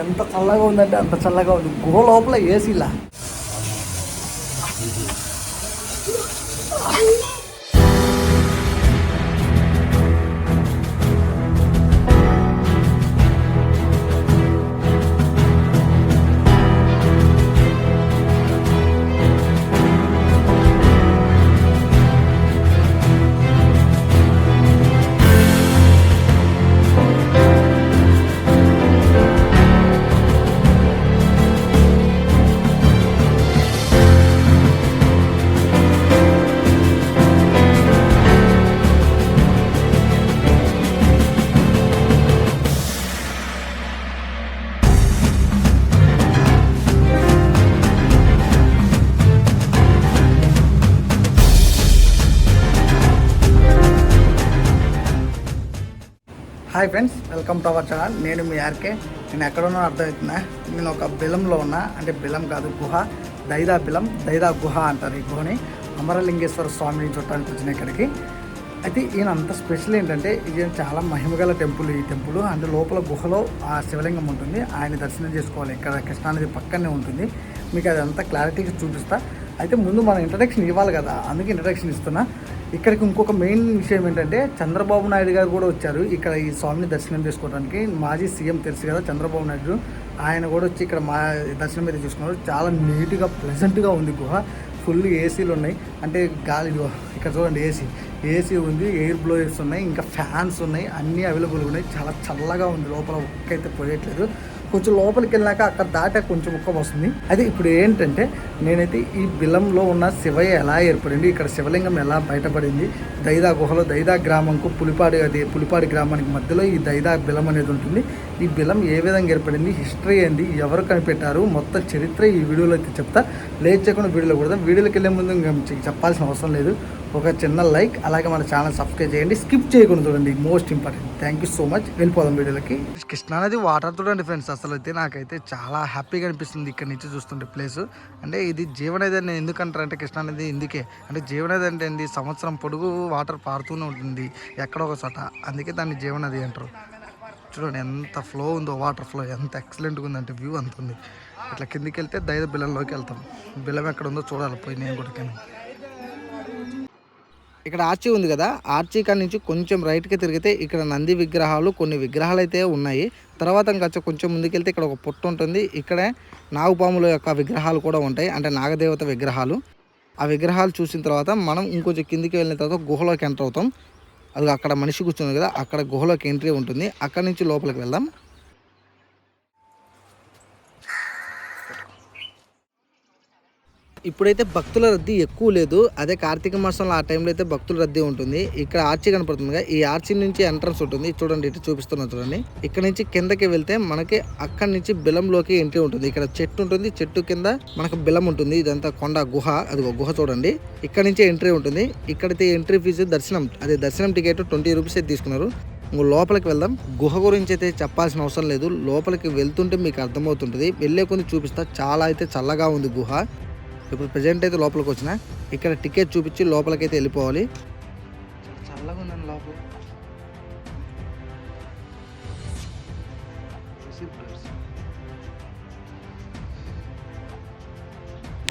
ఎంత చల్లగా ఉందంటే అంత చల్లగా ఉంది. గుహ లోపల ఏసీలా hi friends welcome to our channel. నేను మీ ఆర్కే. నేను ఎక్కడున్నా అర్థమవుతున్నా అర్థమవుతుందా? నేను ఒక బిలంలో ఉన్నా అంటే బిలం కాదు గుహ. దైదా బిలం దైదా గుహ అంటారు ఈ గుహని. అమరలింగేశ్వర స్వామిని చూడటానికి వచ్చిన ఇక్కడికి. అయితే ఈయన అంత స్పెషల్ ఏంటంటే ఇది చాలా మహిమగల టెంపుల్ ఈ టెంపుల్. అంటే లోపల గుహలో ఆ శివలింగం ఉంటుంది. ఆయన దర్శనం చేసుకోవాలి. ఇక్కడ కృష్ణానది పక్కనే ఉంటుంది. మీకు అదంతా క్లారిటీగా చూపిస్తా. అయితే ముందు మన ఇంట్రడక్షన్ ఇవ్వాలి కదా. అందుకే ఇంట్రడక్షన్ ఇస్తున్నా. ఇక్కడికి ఇంకొక మెయిన్ విషయం ఏంటంటే చంద్రబాబు నాయుడు గారు కూడా వచ్చారు. ఇక్కడ ఈ స్వామిని దర్శనం చేసుకోవడానికి మాజీ సీఎం తెలుసు కదా చంద్రబాబు నాయుడు. ఆయన కూడా వచ్చి ఇక్కడ మా దర్శనం అయితే చూసుకున్నారు. చాలా నీట్గా ప్లెజెంట్గా ఉంది గుహ. ఫుల్ ఏసీలు ఉన్నాయి. అంటే గాలి ఇక్కడ చూడండి ఏసీ ఏసీ ఉంది ఎయిర్ బ్లోయర్స్ ఉన్నాయి ఇంకా ఫ్యాన్స్ ఉన్నాయి అన్నీ అవైలబుల్ ఉన్నాయి. చాలా చల్లగా ఉంది. లోపల ఒక్కైతే పోయట్లేదు కొంచెం లోపలికి వెళ్ళాక అక్కడ దాటా కొంచెం ముఖం వస్తుంది అది ఇప్పుడు ఏంటంటే నేనైతే ఈ బిలంలో ఉన్న శివయ్య ఎలా ఏర్పడింది ఇక్కడ శివలింగం ఎలా బయటపడింది దైదా గుహలో దైదా గ్రామంకు పులిపాడు అది పులిపాడి గ్రామానికి మధ్యలో ఈ దైదా బిలం అనేది ఉంటుంది. ఈ బిలం ఏ విధంగా ఏర్పడింది హిస్టరీ ఏంది ఎవరు కనిపెట్టారు మొత్తం చరిత్ర ఈ వీడియోలో అయితే చెప్తా. లేట్ చేయకుండా వీడియోలో కూడా వీడియోకి వెళ్ళే ముందు ఇంకా చెప్పాల్సిన అవసరం లేదు. ఒక చిన్న లైక్ అలాగే మన ఛానల్ సబ్స్క్రైబ్ చేయండి. స్కిప్ చేయకుండా చూడండి. Most important thank you so much వెళ్ళిపోదాం వీడియోలకి. కృష్ణానది వాటర్ చూడండి ఫ్రెండ్స్ అసలు అయితే నాకైతే చాలా హ్యాపీగా అనిపిస్తుంది ఇక్కడ నుంచి చూస్తుంటే ప్లేస్ అంటే ఇది జీవనది అని అంటే కృష్ణా నది ఇందుకే. అంటే జీవనది అంటే ఏంది? సంవత్సరం పొడుగు వాటర్ పారుతూనే ఉంటుంది. ఎక్కడో ఒక చోట. అందుకే దాన్ని జీవనది అంటారు. చూడండి ఎంత ఫ్లో ఉందో వాటర్ ఫ్లో ఎంత ఎక్సలెంట్గా ఉందంటే వ్యూ అంత ఉంది. ఇట్లా కిందికి వెళ్తే దైద బిల్లంలోకి వెళ్తాం. బిల్లం ఎక్కడ ఉందో చూడాలి పోయి నేను కూడా కింద. ఇక్కడ ఆర్చీ ఉంది కదా ఆర్చీ కాడ నుంచి కొంచెం రైట్కి తిరిగితే ఇక్కడ నంది విగ్రహాలు కొన్ని విగ్రహాలు అయితే ఉన్నాయి. తర్వాత ఇంకా కొంచెం ముందుకెళ్తే ఇక్కడ ఒక పొట్టు ఉంటుంది. ఇక్కడే నాగుపాముల యొక్క విగ్రహాలు కూడా ఉంటాయి అంటే నాగదేవత విగ్రహాలు. ఆ విగ్రహాలు చూసిన తర్వాత మనం ఇంకొంచెం కిందికి వెళ్ళిన తర్వాత గుహలోకి ఎంటర్ అవుతాం. అది అక్కడ మనిషి కూర్చుంది కదా అక్కడ గుహలోకి ఎంట్రీ ఉంటుంది. అక్కడ నుంచి లోపలికి వెళ్దాం. ఇప్పుడైతే భక్తుల రద్దీ ఎక్కువ లేదు. అదే కార్తీక మాసంలో ఆ టైంలో అయితే భక్తుల రద్దీ ఉంటుంది. ఇక్కడ ఆర్చి కనపడుతుంది కదా ఈ ఆర్చి నుంచి ఎంట్రన్స్ ఉంటుంది. చూడండి ఇటు చూపిస్తున్నా చూడండి. ఇక్కడ నుంచి కిందకి వెళ్తే మనకి అక్కడి నుంచి బిలంలోకి ఎంట్రీ ఉంటుంది. ఇక్కడ చెట్టు ఉంటుంది. చెట్టు కింద మనకు బిలం ఉంటుంది. ఇదంతా కొండ గుహ. అది గుహ చూడండి. ఇక్కడ నుంచి ఎంట్రీ ఉంటుంది. ఇక్కడైతే ఎంట్రీ ఫీజు దర్శనం. అదే దర్శనం టికెట్ ట్వంటీ రూపీస్ అయితే తీసుకున్నారు. లోపలికి వెళ్దాం. గుహ గురించి అయితే చెప్పాల్సిన అవసరం లేదు. లోపలికి వెళ్తుంటే మీకు అర్థమవుతుంటుంది. వెళ్ళే కొన్ని చూపిస్తా. చాలా అయితే చల్లగా ఉంది గుహ. ఇప్పుడు ప్రజెంట్ అయితే లోపలికి వచ్చిన ఇక్కడ టికెట్ చూపించి లోపలికి అయితే వెళ్ళిపోవాలి చల్లగా ఉందండి లోపల.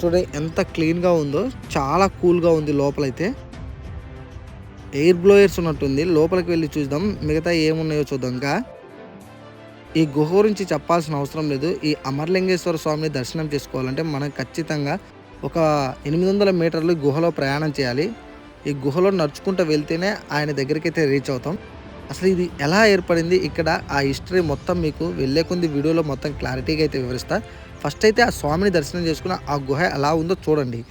చూడండి ఎంత క్లీన్గా ఉందో చాలా కూల్గా ఉంది లోపలైతే. ఎయిర్ బ్లోయర్స్ ఉన్నట్టుంది. లోపలికి వెళ్ళి చూద్దాం మిగతా ఏమున్నాయో చూద్దాం ఇంకా. ఈ గుహ గురించి చెప్పాల్సిన అవసరం లేదు. ఈ అమర్లింగేశ్వర స్వామిని దర్శనం చేసుకోవాలంటే మనం ఖచ్చితంగా ఒక ఎనిమిది వందల మీటర్లు గుహలో ప్రయాణం చేయాలి. ఈ గుహలో నడుచుకుంటూ వెళ్తేనే ఆయన దగ్గరికి అయితే రీచ్ అవుతాం. అసలు ఇది ఎలా ఏర్పడింది? ఇక్కడ ఆ హిస్టరీ మొత్తం మీకు వెళ్ళే కొద్ది వీడియోలో మొత్తం క్లారిటీగా అయితే వివరిస్తా. ఫస్ట్ అయితే ఆ స్వామిని దర్శనం చేసుకున్న ఆ గుహ ఎలా ఉందో చూడండి.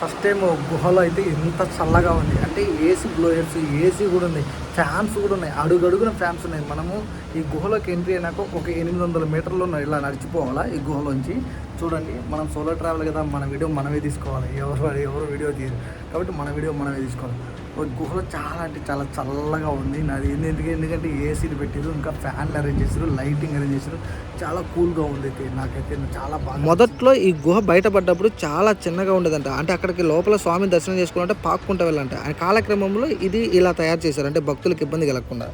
ఫస్ట్ టైం గుహలో అయితే ఎంత చల్లగా ఉంది. అంటే ఏసీ బ్లోయర్స్ ఏసీ కూడా ఉన్నాయి. ఫ్యాన్స్ కూడా ఉన్నాయి. అడుగడుగున ఫ్యాన్స్ ఉన్నాయి. మనము ఈ గుహలోకి ఎంట్రీ అయినాక ఒక ఎనిమిది వందల మీటర్లు ఇలా నడిచిపోవాలా ఈ గుహలోంచి? చూడండి మనం సోలో ట్రావెల్ కదా మన వీడియో మనమే తీసుకోవాలి. ఎవరు ఎవరు వీడియో తీయరు. కాబట్టి మన వీడియో మనమే తీసుకోవాలి. గుహలో చాలా అంటే చాలా చల్లగా ఉంది. నాది ఎందుకంటే ఎందుకంటే ఏసీలు పెట్టారు ఇంకా ఫ్యాన్లు అరేంజ్ చేశారు లైటింగ్ అరేంజ్ చేశారు చాలా కూల్గా ఉంది అయితే నాకైతే చాలా బాగా మొదట్లో ఈ గుహ బయటపడ్డప్పుడు చాలా చిన్నగా ఉండేదంట. అంటే అక్కడికి లోపల స్వామిని దర్శనం చేసుకోవాలంటే పాక్కుంటూ వెళ్ళాలంట. కాలక్రమంలో ఇది ఇలా తయారు చేశారు. అంటే భక్తులకు ఇబ్బంది కలగకుండా.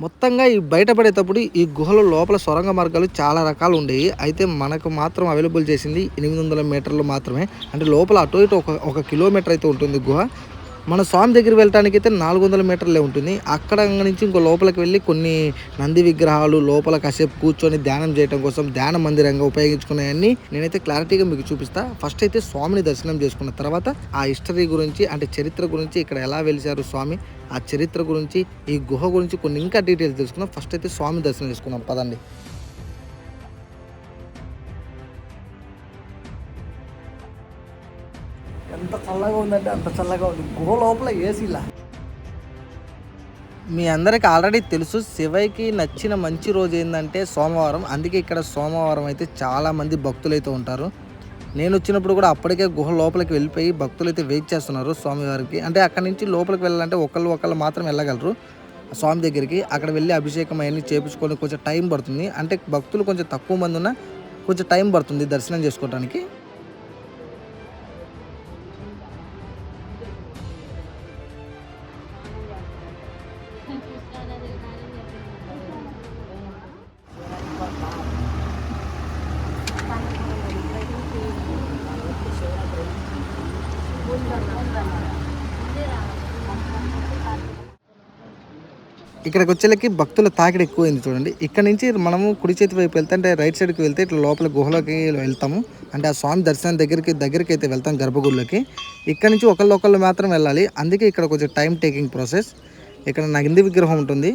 మొత్తంగా ఈ బయటపడేటప్పుడు ఈ గుహలో లోపల సొరంగ మార్గాలు చాలా రకాలు ఉండేవి. అయితే మనకు మాత్రం అవైలబుల్ చేసింది ఎనిమిది వందల మీటర్లు మాత్రమే. అంటే లోపల అటు ఇటు ఒక ఒక కిలోమీటర్ అయితే ఉంటుంది గుహ. మన స్వామి దగ్గర వెళ్ళటానికి అయితే నాలుగు వందల మీటర్లే ఉంటుంది. అక్కడ నుంచి ఇంకో లోపలికి వెళ్ళి కొన్ని నంది విగ్రహాలు లోపల కాసేపు కూర్చొని ధ్యానం చేయడం కోసం ధ్యాన మందిరంగా ఉపయోగించుకున్నాయన్నీ నేనైతే క్లారిటీగా మీకు చూపిస్తా. ఫస్ట్ అయితే స్వామిని దర్శనం చేసుకున్న తర్వాత ఆ హిస్టరీ గురించి అంటే చరిత్ర గురించి ఇక్కడ ఎలా వెలిశారు స్వామి ఆ చరిత్ర గురించి ఈ గుహ గురించి కొన్ని ఇంకా డీటెయిల్స్ తెలుసుకున్నాం ఫస్ట్ అయితే స్వామి దర్శనం చేసుకున్నాం పదండి. చల్లగా ఉందంటే అంత చల్లగా ఉంది. గుహ లోపల ఏసీలా మీ అందరికి ఆల్రెడీ తెలుసు శివయ్యకి నచ్చిన మంచి రోజు ఏంటంటే సోమవారం. అందుకే ఇక్కడ సోమవారం అయితే చాలామంది భక్తులు అయితే ఉంటారు. నేను వచ్చినప్పుడు కూడా అప్పటికే గుహ లోపలికి వెళ్ళిపోయి భక్తులు అయితే వెయిట్ చేస్తున్నారు స్వామివారికి. అంటే అక్కడి నుంచి లోపలికి వెళ్ళాలంటే ఒకళ్ళు ఒకళ్ళు మాత్రం వెళ్ళగలరు స్వామి దగ్గరికి. అక్కడ వెళ్ళి అభిషేకం అవన్నీ చేపించుకొని కొంచెం టైం పడుతుంది. అంటే భక్తులు కొంచెం తక్కువ మంది ఉన్నా కొంచెం టైం పడుతుంది దర్శనం చేసుకోవడానికి ఇక్కడికి వచ్చేలకి భక్తుల తాకిడి ఎక్కువైంది చూడండి. ఇక్కడ నుంచి మనము కుడి చేతి వైపు వెళ్తే అంటే రైట్ సైడ్కి వెళ్తే ఇట్లా లోపల గుహలోకి వెళ్తాము. అంటే ఆ స్వామి దర్శనం దగ్గరికి దగ్గరికి అయితే వెళ్తాం గర్భగుడిలోకి. ఇక్కడ నుంచి ఒకళ్ళు ఒకళ్ళు మాత్రం వెళ్ళాలి. అందుకే ఇక్కడ కొంచెం టైం టేకింగ్ ప్రాసెస్ ఇక్కడ నగింది విగ్రహం ఉంటుంది.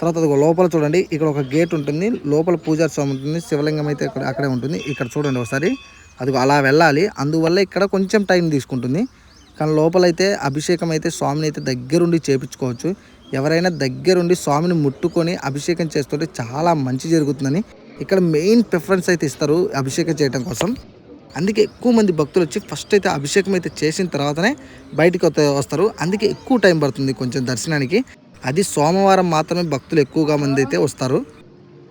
తర్వాత అది లోపల చూడండి. ఇక్కడ ఒక గేట్ ఉంటుంది. లోపల పూజారి స్వామి ఉంటుంది. శివలింగం అయితే ఇక్కడ అక్కడే ఉంటుంది. ఇక్కడ చూడండి ఒకసారి. అది అలా వెళ్ళాలి. అందువల్ల ఇక్కడ కొంచెం టైం తీసుకుంటుంది. కానీ లోపలైతే అభిషేకం అయితే స్వామిని అయితే దగ్గరుండి చేపించుకోవచ్చు. ఎవరైనా దగ్గరుండి స్వామిని ముట్టుకొని అభిషేకం చేస్తుంటే చాలా మంచి జరుగుతుందని ఇక్కడ మెయిన్ ప్రిఫరెన్స్ అయితే ఇస్తారు అభిషేకం చేయడం కోసం. అందుకే ఎక్కువ మంది భక్తులు వచ్చి ఫస్ట్ అయితే అభిషేకం అయితే చేసిన తర్వాతనే బయటికి వస్తారు. అందుకే ఎక్కువ టైం పడుతుంది కొంచెం దర్శనానికి. అది సోమవారం మాత్రమే భక్తులు ఎక్కువగా మంది అయితే వస్తారు.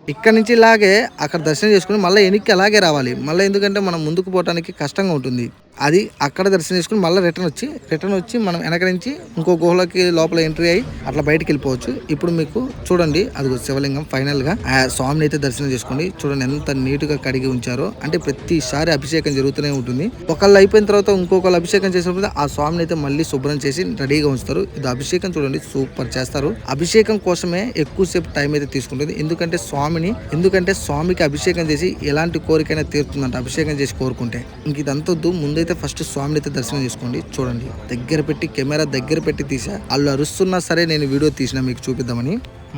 ఇక్కడ నుంచి ఇలాగే అక్కడ దర్శనం చేసుకుని మళ్ళీ వెనక్కి అలాగే రావాలి. మళ్ళీ ఎందుకంటే మనం ముందుకు పోవడానికి కష్టంగా ఉంటుంది. అది అక్కడ దర్శనం చేసుకుని మళ్ళీ రిటర్న్ వచ్చి రిటర్న్ వచ్చి మనం వెనక నుంచి ఇంకో గుహలోకి లోపల ఎంట్రీ అయ్యి అట్లా బయటకు వెళ్ళిపోవచ్చు. ఇప్పుడు మీకు చూడండి అది శివలింగం ఫైనల్గా ఆ స్వామిని అయితే దర్శనం చేసుకోండి. చూడండి ఎంత నీట్గా కడిగి ఉంచారో. అంటే ప్రతిసారి అభిషేకం జరుగుతూనే ఉంటుంది. ఒకళ్ళు అయిపోయిన తర్వాత ఇంకొకళ్ళు అభిషేకం చేసినప్పుడు ఆ స్వామిని అయితే మళ్ళీ శుభ్రం చేసి రెడీగా ఉంచుతారు. ఇది అభిషేకం చూడండి సూపర్ చేస్తారు. అభిషేకం కోసమే ఎక్కువసేపు టైం అయితే తీసుకుంటుంది. ఎందుకంటే స్వామిని ఎందుకంటే స్వామికి అభిషేకం చేసి ఎలాంటి కోరికైనా తీరుతుందంట అభిషేకం చేసి కోరుకుంటే. ఇంక ఇదంతా వద్దు ముందైతే ఫస్ట్ స్వామిని అయితే దర్శనం చేసుకోండి. చూడండి దగ్గర పెట్టి కెమెరా దగ్గర పెట్టి తీసా. వాళ్ళు అరుస్తున్నా సరే నేను వీడియో తీసిన మీకు చూపిద్దామని.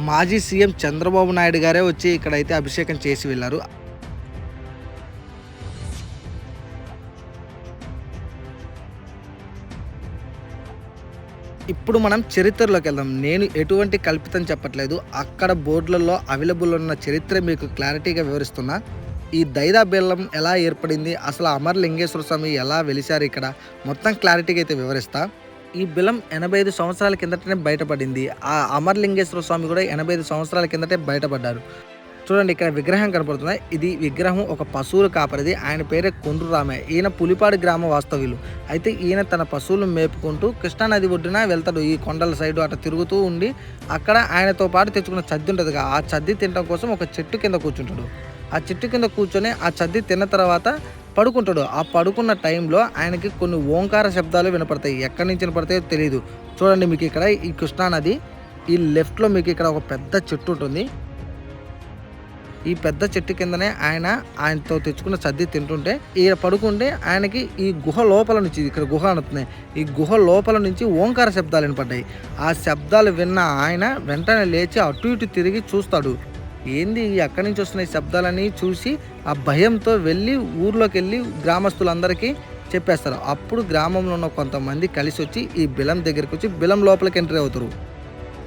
మాజీ సీఎం చంద్రబాబు నాయుడు గారే వచ్చి ఇక్కడైతే అభిషేకం చేసి వెళ్ళారు. ఇప్పుడు మనం చరిత్రలోకి వెళ్దాం. నేను ఎటువంటి కల్పితం చెప్పట్లేదు. అక్కడ బోర్డులలో అవైలబుల్ ఉన్న చరిత్ర మీకు క్లారిటీగా వివరిస్తున్నా. ఈ దైదా బెల్లం ఎలా ఏర్పడింది? అసలు అమరలింగేశ్వర స్వామి ఎలా వెలిశారు ఇక్కడ? మొత్తం క్లారిటీగా అయితే వివరిస్తా. ఈ బిలం ఎనభై ఐదు సంవత్సరాల కిందటనే బయటపడింది. ఆ అమరలింగేశ్వర స్వామి కూడా ఎనభై ఐదు సంవత్సరాల కిందటే బయటపడ్డారు. చూడండి ఇక్కడ విగ్రహం కనపడుతుంది ఇది విగ్రహం ఒక పశువులు కాపరిది. ఆయన పేరే కొండ్రు రామయ్య. ఈయన పులిపాడు గ్రామ వాస్తవ్యులు. అయితే ఈయన తన పశువులు మేపుకుంటూ కృష్ణానది ఒడ్డున వెళ్తాడు. ఈ కొండల సైడు అట్లా తిరుగుతూ ఉండి అక్కడ ఆయనతో పాటు తెచ్చుకున్న చద్ది ఉంటుంది ఆ చద్ది తినడం కోసం ఒక చెట్టు కింద కూర్చుంటాడు. ఆ చెట్టు కింద కూర్చొని ఆ చద్ది తిన్న తర్వాత పడుకుంటాడు. ఆ పడుకున్న టైంలో ఆయనకి కొన్ని ఓంకార శబ్దాలు వినపడతాయి. ఎక్కడి నుంచి వినపడతాయో తెలియదు చూడండి మీకు ఇక్కడ ఈ కృష్ణానది ఈ లెఫ్ట్లో మీకు ఇక్కడ ఒక పెద్ద చెట్టు ఉంటుంది. ఈ పెద్ద చెట్టు కిందనే ఆయన ఆయనతో తెచ్చుకున్న సర్ది తింటుంటే ఈయన పడుకుంటే ఆయనకి ఈ గుహ లోపల నుంచి ఇక్కడ గుహ అనుతున్నాయి. ఈ గుహ లోపల నుంచి ఓంకార శబ్దాలు వినపడ్డాయి. ఆ శబ్దాలు విన్న ఆయన వెంటనే లేచి అటు ఇటు తిరిగి చూస్తాడు. ఏంది అక్కడి ఎక్కడి నుంచి వస్తున్న ఈ శబ్దాలని చూసి ఆ భయంతో వెళ్ళి ఊర్లోకి వెళ్ళి గ్రామస్తులందరికీ చెప్పేస్తారు. అప్పుడు గ్రామంలో ఉన్న కొంతమంది కలిసి వచ్చి ఈ బిలం దగ్గరికి వచ్చి బిలం లోపలికి ఎంట్రీ అవుతారు.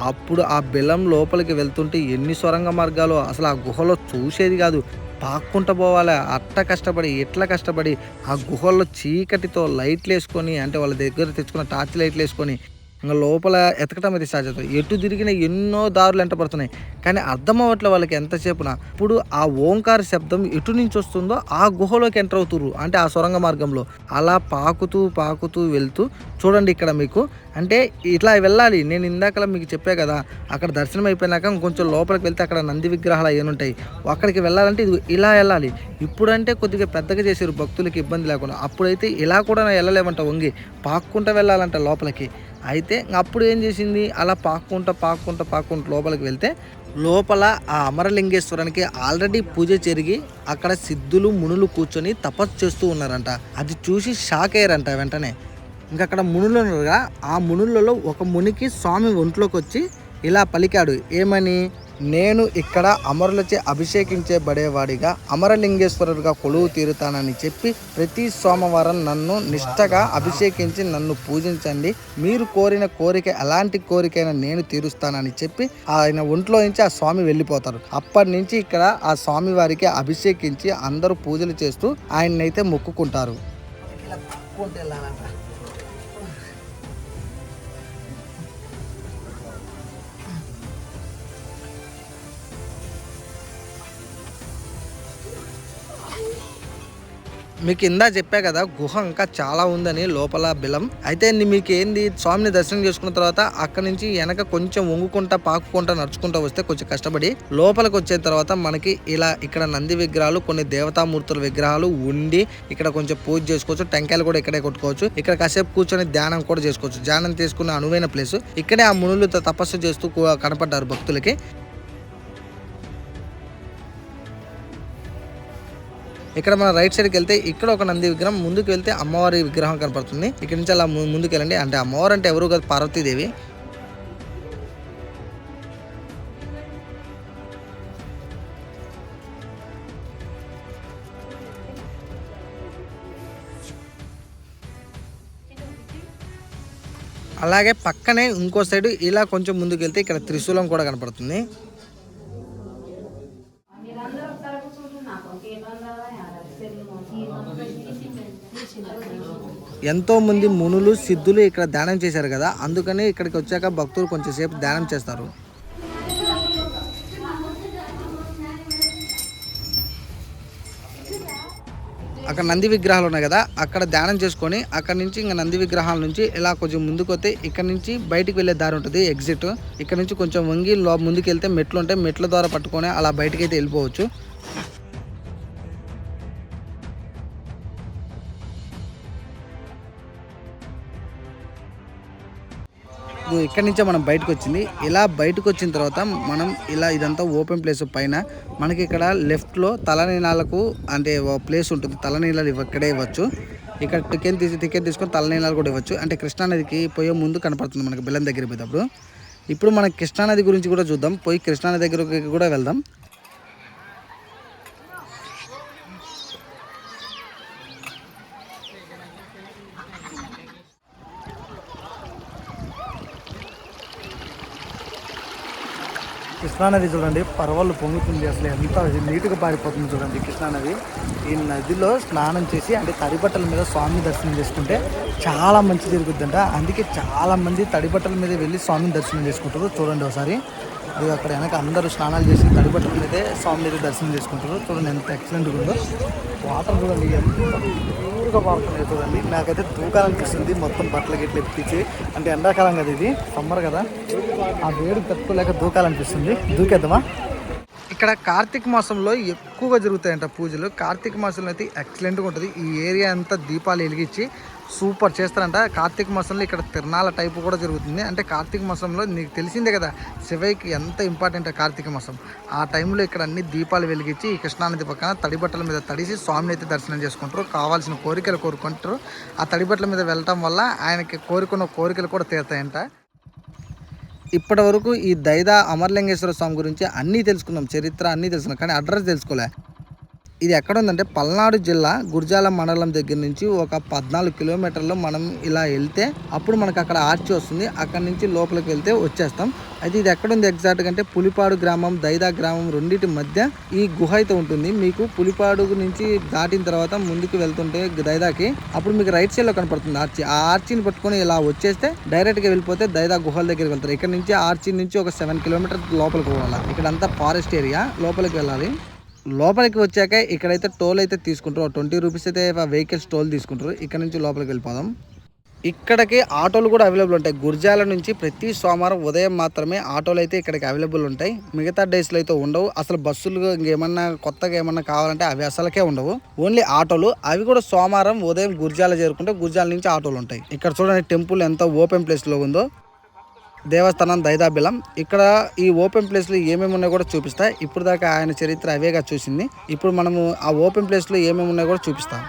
అప్పుడు ఆ బిలం లోపలికి వెళ్తుంటే ఎన్ని సొరంగ మార్గాలు అసలు ఆ గుహలో చూసేది కాదు. పాక్కుంటూ పోవాలి అట్ట కష్టపడి ఎట్లా కష్టపడి ఆ గుహల్లో చీకటితో లైట్లు వేసుకొని అంటే వాళ్ళ దగ్గర తెచ్చుకున్న టార్చ్ లైట్లు వేసుకొని ఇంకా లోపల ఎతకటం అయితే స్టార్ట్ ఎటు తిరిగిన ఎన్నో దారులు ఎంటపడుతున్నాయి కానీ అర్థం అవ్వట్లే వాళ్ళకి ఎంతసేపున ఇప్పుడు ఆ ఓంకార శబ్దం ఎటు నుంచి వస్తుందో ఆ గుహలోకి ఎంటర్ అవుతుర్రు. అంటే ఆ సొరంగ మార్గంలో. అలా పాకుతూ పాకుతూ వెళ్తూ చూడండి ఇక్కడ మీకు. అంటే ఇట్లా వెళ్ళాలి. నేను ఇందాకలా మీకు చెప్పే కదా అక్కడ దర్శనం అయిపోయినాక కొంచెం లోపలికి వెళ్తే అక్కడ నంది విగ్రహాలు అయ్యి ఉంటాయి. అక్కడికి వెళ్ళాలంటే ఇది ఇలా వెళ్ళాలి. ఇప్పుడంటే కొద్దిగా పెద్దగా చేసారు భక్తులకి ఇబ్బంది లేకుండా. అప్పుడైతే ఇలా కూడా వెళ్ళలేమంట వంగి. పాక్కుంటూ వెళ్ళాలంట లోపలికి. అయితే అప్పుడు ఏం చేసింది? అలా పాక్కుంటా పాక్కుంటా పాక్కుంటూ లోపలికి వెళ్తే లోపల ఆ అమరలింగేశ్వరానికి ఆల్రెడీ పూజ జరిగి అక్కడ సిద్ధులు మునులు కూర్చొని తపస్సు చేస్తూ ఉన్నారంట. అది చూసి షాక్ అయ్యారంట వెంటనే. ఇంకా అక్కడ మునులు ఉన్నారుగా ఆ మునులలో ఒక మునికి స్వామి ఒంట్లోకి వచ్చి ఇలా పలికాడు. ఏమని? నేను ఇక్కడ అమరులచే అభిషేకించబడేవాడిగా అమరలింగేశ్వరుడిగా కొలువు తీరుతానని చెప్పి ప్రతి సోమవారం నన్ను నిష్టగా అభిషేకించి నన్ను పూజించండి. మీరు కోరిన కోరిక ఎలాంటి కోరికైనా నేను తీరుస్తానని చెప్పి ఆయన ఒంట్లో నుంచి ఆ స్వామి వెళ్ళిపోతారు. అప్పటి నుంచి ఇక్కడ ఆ స్వామి వారికి అభిషేకించి అందరూ పూజలు చేస్తూ ఆయన్నైతే మొక్కుకుంటారు. మీకు ఇందా చెప్పా కదా గుహ ఇంకా చాలా ఉందని లోపల బిలం. అయితే మీకు ఏంది స్వామిని దర్శనం చేసుకున్న తర్వాత అక్కడ నుంచి వెనక కొంచెం వంగుకుంటా పాకుకుంటా నడుచుకుంటా వస్తే కొంచెం కష్టపడి లోపలికి వచ్చిన తర్వాత మనకి ఇలా ఇక్కడ నంది విగ్రహాలు కొన్ని దేవతామూర్తుల విగ్రహాలు ఉండి ఇక్కడ కొంచెం పూజ చేసుకోవచ్చు. టెంకాయలు కూడా ఇక్కడే కొట్టుకోవచ్చు. ఇక్కడ కాసేపు కూర్చొని ధ్యానం కూడా చేసుకోవచ్చు. ధ్యానం తీసుకున్న అనువైన ప్లేస్ ఇక్కడే ఆ మునులు తపస్సు చేస్తూ కనపడ్డారు భక్తులకి. ఇక్కడ మన రైట్ సైడ్కి వెళ్తే ఇక్కడ ఒక నంది విగ్రహం ముందుకు వెళ్తే అమ్మవారి విగ్రహం కనపడుతుంది. ఇక్కడ నుంచి అలా ము- ముందుకు వెళ్ళండి అంటే అమ్మవారు అంటే ఎవరు కాదు పార్వతీదేవి. అలాగే పక్కనే ఇంకో సైడ్ ఇలా కొంచెం ముందుకు వెళ్తే ఇక్కడ త్రిశూలం కూడా కనపడుతుంది. ఎంతో మంది మునులు సిద్ధులు ఇక్కడ ధ్యానం చేశారు కదా. అందుకని ఇక్కడికి వచ్చాక భక్తులు కొంచెం సేపు ధ్యానం చేస్తారు. అక్కడ నంది విగ్రహాలు ఉన్నాయి కదా అక్కడ ధ్యానం చేసుకొని అక్కడ నుంచి ఇంకా నంది విగ్రహాల నుంచి ఇలా కొంచెం ముందుకు వస్తే ఇక్కడ నుంచి బయటికి వెళ్ళే దారి ఉంటుంది ఎగ్జిట్ ఇక్కడ నుంచి కొంచెం వంగి లో ముందుకు వెళ్తే మెట్లు ఉంటాయి మెట్ల ద్వారా పట్టుకొని అలా బయటకి అయితే వెళ్ళిపోవచ్చు. మనకు ఇక్కడి నుంచే మనం బయటకు వచ్చింది ఇలా బయటకు వచ్చిన తర్వాత మనం ఇలా ఇదంతా ఓపెన్ ప్లేస్ పైన మనకి ఇక్కడ లెఫ్ట్లో తలనీలాలకు అంటే ప్లేస్ ఉంటుంది. తలనీలాలు ఇక్కడే ఇవ్వచ్చు. ఇక్కడ టికెట్ తీసి టికెట్ తీసుకొని తలనీలాలు కూడా ఇవ్వచ్చు. అంటే కృష్ణానదికి పోయే ముందు కనపడుతుంది మనకి బెల్లం దగ్గర పోయేటప్పుడు. ఇప్పుడు మనం కృష్ణానది గురించి కూడా చూద్దాం. పోయి కృష్ణానది దగ్గరికి కూడా వెళ్దాం. కృష్ణానది చూడండి పర్వాలు పొంగుతుంది అసలు ఎంత నీట్గా పారిపోతుంది చూడండి కృష్ణానది ఈ నదిలో స్నానం చేసి అంటే తడిబట్టల మీద స్వామి దర్శనం చేసుకుంటే చాలా మంచి జరుగుతుందంట అందుకే చాలా మంది మీద వెళ్ళి స్వామిని దర్శనం చేసుకుంటారు. చూడండి ఒకసారి. అది అక్కడ వెనక అందరూ స్నానాలు చేసి తడిబట్టల మీదే స్వామి మీద దర్శనం చేసుకుంటారు. చూడండి ఎంత ఎక్సలెంట్గా ఉందో. వాటర్ చూడండి ఎంత ప్యూర్గా పారుతున్నాయి చూడండి నాకైతే దూకాలనిపిస్తుంది మొత్తం బట్టలు గిట్లు ఎప్పించి అంటే ఎండాకాలం కదా ఇది. సమ్మర్ కదా. ఆ వేడి తట్టుకోలేక దూకాలనిపిస్తుంది. దూకేద్దామా? ఇక్కడ కార్తీక మాసంలో ఎక్కువగా జరుగుతాయంట పూజలు. కార్తీక మాసంలో అయితే ఎక్సలెంట్గా ఉంటుంది. ఈ ఏరియా అంతా దీపాలు వెలిగించి సూపర్ చేస్తారంట. కార్తీక మాసంలో ఇక్కడ తిరణాల టైపు కూడా జరుగుతుంది. అంటే కార్తీక మాసంలో నీకు తెలిసిందే కదా శివయ్యకి ఎంత ఇంపార్టెంట్ కార్తీక మాసం. ఆ టైంలో ఇక్కడ అన్ని దీపాలు వెలిగించి ఈ కృష్ణానది పక్కన తడిబట్టల మీద తడిసి స్వామిని అయితే దర్శనం చేసుకుంటారు. కావాల్సిన కోరికలు కోరుకుంటారు. ఆ తడిబట్టల మీద వెళ్ళటం వల్ల ఆయనకి కోరుకున్న కోరికలు కూడా తీరుతాయంట. ఇప్పటి వరకు ఈ దైదా అమర్లింగేశ్వర స్వామి గురించి అన్నీ తెలుసుకున్నాం. చరిత్ర అన్నీ తెలుసుకున్నాం. కానీ అడ్రస్ తెలుసుకోలే. ఇది ఎక్కడ ఉందంటే పల్నాడు జిల్లా గుర్జాల మండలం దగ్గర నుంచి ఒక పద్నాలుగు కిలోమీటర్లు మనం ఇలా వెళ్తే అప్పుడు మనకు అక్కడ ఆర్చి వస్తుంది. అక్కడ నుంచి లోపలికి వెళ్తే వచ్చేస్తాం. అయితే ఇది ఎక్కడ ఉంది ఎగ్జాక్ట్గా అంటే పులిపాడు గ్రామం దైదా గ్రామం రెండింటి మధ్య ఈ గుహ అయితే ఉంటుంది. మీకు పులిపాడు నుంచి దాటిన తర్వాత ముందుకు వెళ్తుంటే దైదాకి అప్పుడు మీకు రైట్ సైడ్లో కనపడుతుంది ఆర్చి. ఆ ఆర్చిని పట్టుకొని ఇలా వచ్చేస్తే డైరెక్ట్గా వెళ్ళిపోతే దైదా గుహల దగ్గరికి వెళ్తారు. ఇక్కడ నుంచి ఆర్చి నుంచి ఒక సెవెన్ కిలోమీటర్ లోపలికి పోవాలి. ఇక్కడంతా ఫారెస్ట్ ఏరియా లోపలికి వెళ్ళాలి. లోపలికి వచ్చాక ఇక్కడైతే టోల్ అయితే తీసుకుంటారు. ట్వంటీ రూపీస్ అయితే వెహికల్స్ టోల్ తీసుకుంటారు. ఇక్కడ నుంచి లోపలికి వెళ్ళిపోదాం. ఇక్కడికి ఆటోలు కూడా అవైలబుల్ ఉంటాయి. గుర్జాల నుంచి ప్రతి సోమవారం ఉదయం మాత్రమే ఆటోలు అయితే ఇక్కడికి అవైలబుల్ ఉంటాయి. మిగతా డేస్లో అయితే ఉండవు. అసలు బస్సులు ఇంకేమన్నా కొత్తగా ఏమన్నా కావాలంటే అవి అసలుకే ఉండవు. ఓన్లీ ఆటోలు. అవి కూడా సోమవారం ఉదయం గుర్జాల చేరుకుంటే గుర్జాల నుంచి ఆటోలు ఉంటాయి. ఇక్కడ చూడండి టెంపుల్ ఎంత ఓపెన్ ప్లేస్లో ఉందో. దేవస్థానం దైదాబిలం. ఇక్కడ ఈ ఓపెన్ ప్లేస్లో ఏమేమి ఉన్నాయో కూడా చూపిస్తా. ఇప్పుడు దాకా ఆయన చరిత్ర అవేగా చూసింది. ఇప్పుడు మనము ఆ ఓపెన్ ప్లేస్లో ఏమేమి ఉన్నాయో కూడా చూపిస్తాం.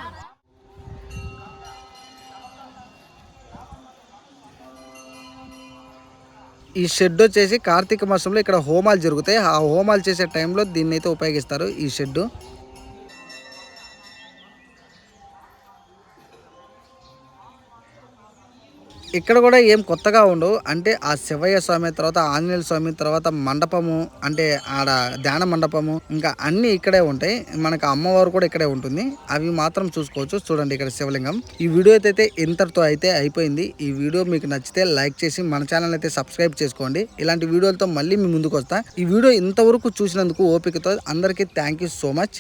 ఈ షెడ్ వచ్చేసి కార్తీక మాసంలో ఇక్కడ హోమాలు జరుగుతాయి. ఆ హోమాలు చేసే టైంలో దీన్ని అయితే ఉపయోగిస్తారు ఈ షెడ్డు. ఇక్కడ కూడా ఏం కొత్తగా ఉండవు. అంటే ఆ శివయ్య స్వామి తర్వాత ఆంజనేయ స్వామి తర్వాత మండపము అంటే ఆడ ధ్యాన మండపము ఇంకా అన్ని ఇక్కడే ఉంటాయి. మనకు అమ్మవారు కూడా ఇక్కడే ఉంటుంది. అవి మాత్రం చూసుకోవచ్చు. చూడండి ఇక్కడ శివలింగం. ఈ వీడియో అయితే ఇంతటితో అయితే అయిపోయింది. ఈ వీడియో మీకు నచ్చితే లైక్ చేసి మన ఛానల్ అయితే సబ్స్క్రైబ్ చేసుకోండి. ఇలాంటి వీడియోలతో మళ్ళీ మీ ముందుకు వస్తా. ఈ వీడియో ఇంతవరకు చూసినందుకు ఓపికతో అందరికీ థ్యాంక్ యూ సో మచ్.